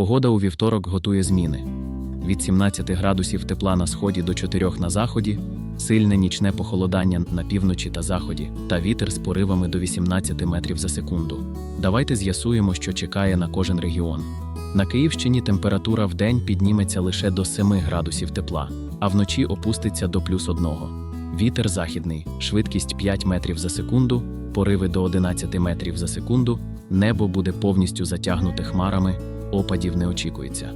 Погода у вівторок готує зміни. Від 17 градусів тепла на сході до 4 на заході, сильне нічне похолодання на півночі та заході, та вітер з поривами до 18 метрів за секунду. Давайте з'ясуємо, що чекає на кожен регіон. На Київщині температура в день підніметься лише до 7 градусів тепла, а вночі опуститься до плюс 1. Вітер західний, швидкість 5 метрів за секунду, пориви до 11 метрів за секунду, небо буде повністю затягнуте хмарами, опадів не очікується.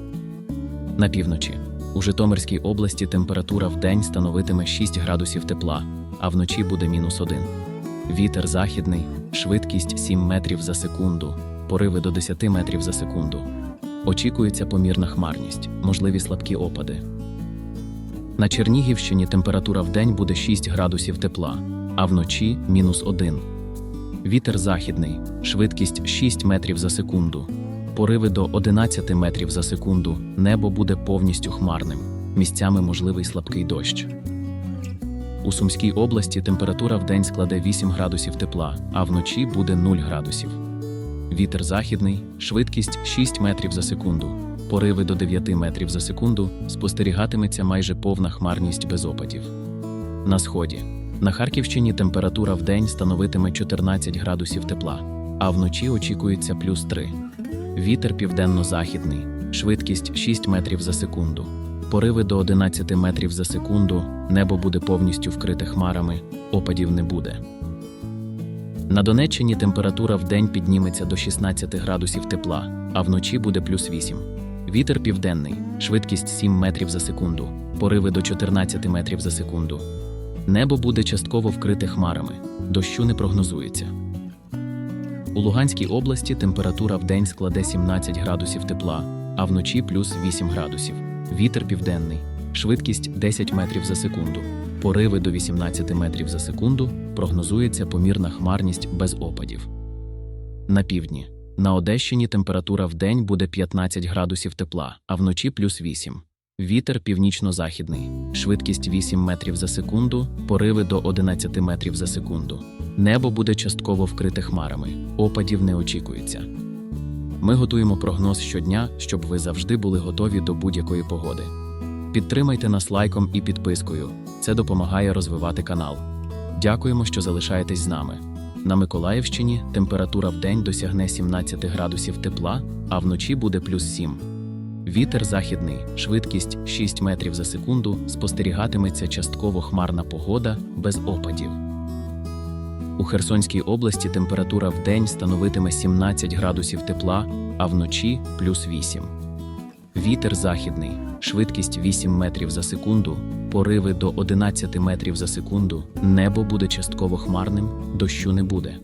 На півночі. У Житомирській області температура в день становитиме 6 градусів тепла, а вночі буде мінус 1. Вітер західний, швидкість 7 метрів за секунду, пориви до 10 метрів за секунду. Очікується помірна хмарність, можливі слабкі опади. На Чернігівщині температура в день буде 6 градусів тепла, а вночі мінус 1. Вітер західний, швидкість 6 метрів за секунду, пориви до 11 метрів за секунду, небо буде повністю хмарним, місцями можливий слабкий дощ. У Сумській області температура в день складе 8 градусів тепла, а вночі буде 0 градусів. Вітер західний, швидкість 6 метрів за секунду, пориви до 9 метрів за секунду, спостерігатиметься майже повна хмарність без опадів. На сході. На Харківщині температура в день становитиме 14 градусів тепла, а вночі очікується плюс 3. Вітер південно-західний, швидкість 6 метрів за секунду. Пориви до 11 метрів за секунду, небо буде повністю вкрите хмарами, опадів не буде. На Донеччині температура в день підніметься до 16 градусів тепла, а вночі буде плюс 8. Вітер південний, швидкість 7 метрів за секунду, пориви до 14 метрів за секунду. Небо буде частково вкрите хмарами, дощу не прогнозується. У Луганській області температура в день складе 17 градусів тепла, а вночі плюс 8 градусів. Вітер південний, швидкість 10 метрів за секунду, пориви до 18 метрів за секунду, прогнозується помірна хмарність без опадів. На півдні. На Одещині температура в день буде 15 градусів тепла, а вночі плюс 8. Вітер північно-західний, швидкість 8 метрів за секунду, пориви до 11 метрів за секунду. Небо буде частково вкрите хмарами, опадів не очікується. Ми готуємо прогноз щодня, щоб ви завжди були готові до будь-якої погоди. Підтримайте нас лайком і підпискою. Це допомагає розвивати канал. Дякуємо, що залишаєтесь з нами. На Миколаївщині температура в день досягне 17 градусів тепла, а вночі буде плюс 7. Вітер західний, швидкість 6 метрів за секунду, спостерігатиметься частково хмарна погода без опадів. У Херсонській області температура в день становитиме 17 градусів тепла, а вночі плюс 8. Вітер західний, швидкість 8 метрів за секунду, пориви до 11 метрів за секунду, небо буде частково хмарним, дощу не буде.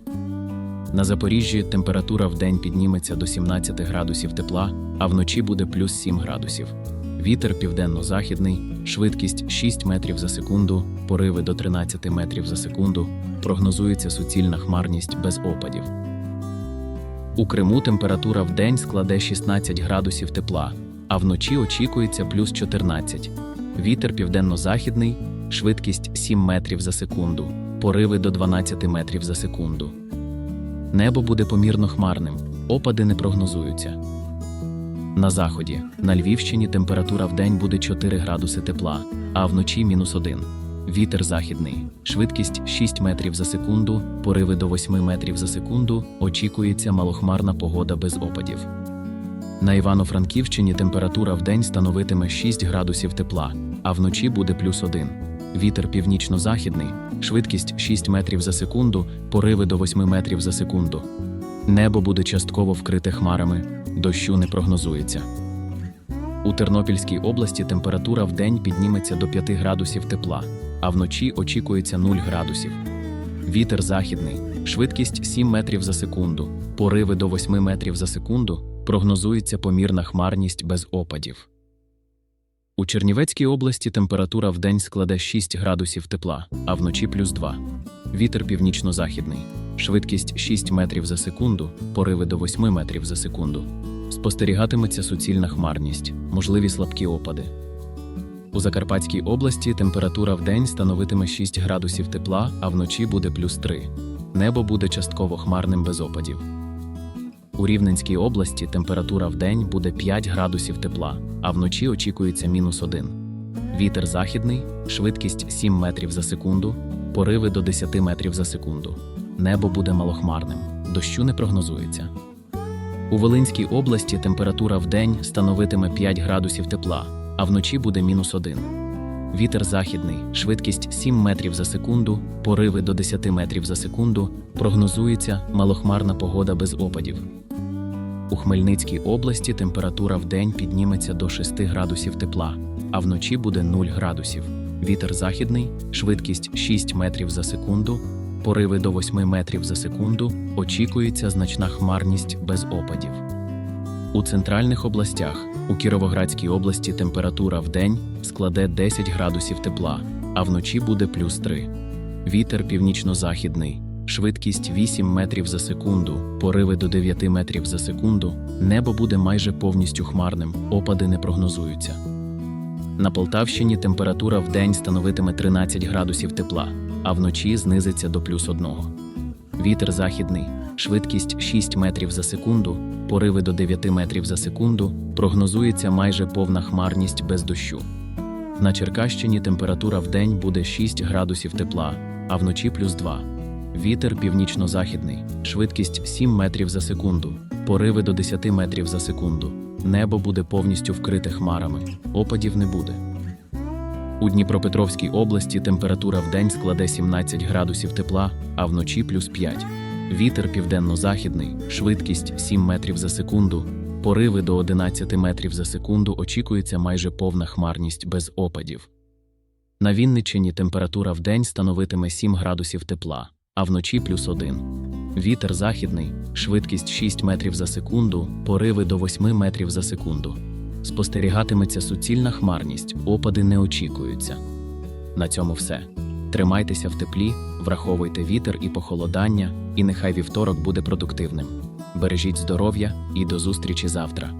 На Запоріжжі температура в день підніметься до 17 градусів тепла, а вночі буде плюс 7 градусів. Вітер південно-західний, швидкість 6 метрів за секунду, пориви до 13 метрів за секунду, прогнозується суцільна хмарність без опадів. У Криму температура в день складе 16 градусів тепла, а вночі очікується плюс 14. Вітер південно-західний, швидкість 7 метрів за секунду, пориви до 12 метрів за секунду. Небо буде помірно хмарним, опади не прогнозуються. На заході, на Львівщині температура в день буде 4 градуси тепла, а вночі мінус 1. Вітер західний, швидкість 6 метрів за секунду, пориви до 8 метрів за секунду, очікується малохмарна погода без опадів. На Івано-Франківщині температура в день становитиме 6 градусів тепла, а вночі буде плюс 1. Вітер північно-західний, швидкість 6 метрів за секунду, пориви до 8 метрів за секунду. Небо буде частково вкрите хмарами, дощу не прогнозується. У Тернопільській області температура в день підніметься до 5 градусів тепла, а вночі очікується 0 градусів. Вітер західний, швидкість 7 метрів за секунду, пориви до 8 метрів за секунду, прогнозується помірна хмарність без опадів. У Чернівецькій області температура в день складе 6 градусів тепла, а вночі плюс 2. Вітер північно-західний, швидкість 6 метрів за секунду, пориви до 8 метрів за секунду. Спостерігатиметься суцільна хмарність, можливі слабкі опади. У Закарпатській області температура в день становитиме 6 градусів тепла, а вночі буде плюс 3. Небо буде частково хмарним без опадів. У Рівненській області температура в день буде 5 градусів тепла, а вночі очікується мінус 1. Вітер західний, швидкість 7 метрів за секунду, пориви до 10 метрів за секунду. Небо буде малохмарним, дощу не прогнозується. У Волинській області температура в день становитиме 5 градусів тепла, а вночі буде мінус 1. Вітер західний, швидкість 7 метрів за секунду, пориви до 10 метрів за секунду, прогнозується малохмарна погода без опадів. У Хмельницькій області температура в день підніметься до 6 градусів тепла, а вночі буде 0 градусів. Вітер західний, швидкість 6 метрів за секунду, пориви до 8 метрів за секунду, очікується значна хмарність без опадів. У центральних областях у Кіровоградській області температура в день складе 10 градусів тепла, а вночі буде плюс 3. Вітер північно-західний, швидкість 8 метрів за секунду, пориви до 9 метрів за секунду, небо буде майже повністю хмарним, опади не прогнозуються. На Полтавщині температура в день становитиме 13 градусів тепла, а вночі знизиться до плюс 1. Вітер західний, швидкість 6 метрів за секунду, пориви до 9 метрів за секунду, прогнозується майже повна хмарність без дощу. На Черкащині температура в день буде 6 градусів тепла, а вночі плюс 2. Вітер північно-західний, швидкість 7 метрів за секунду, пориви до 10 метрів за секунду. Небо буде повністю вкрите хмарами, опадів не буде. У Дніпропетровській області температура в день складе 17 градусів тепла, а вночі плюс 5. Вітер південно-західний, швидкість 7 метрів за секунду, пориви до 11 метрів за секунду очікується майже повна хмарність без опадів. На Вінниччині температура в день становитиме 7 градусів тепла, а вночі плюс 1. Вітер західний, швидкість 6 метрів за секунду, пориви до 8 метрів за секунду. Спостерігатиметься суцільна хмарність, опади не очікуються. На цьому все. Тримайтеся в теплі, враховуйте вітер і похолодання, і нехай вівторок буде продуктивним. Бережіть здоров'я і до зустрічі завтра.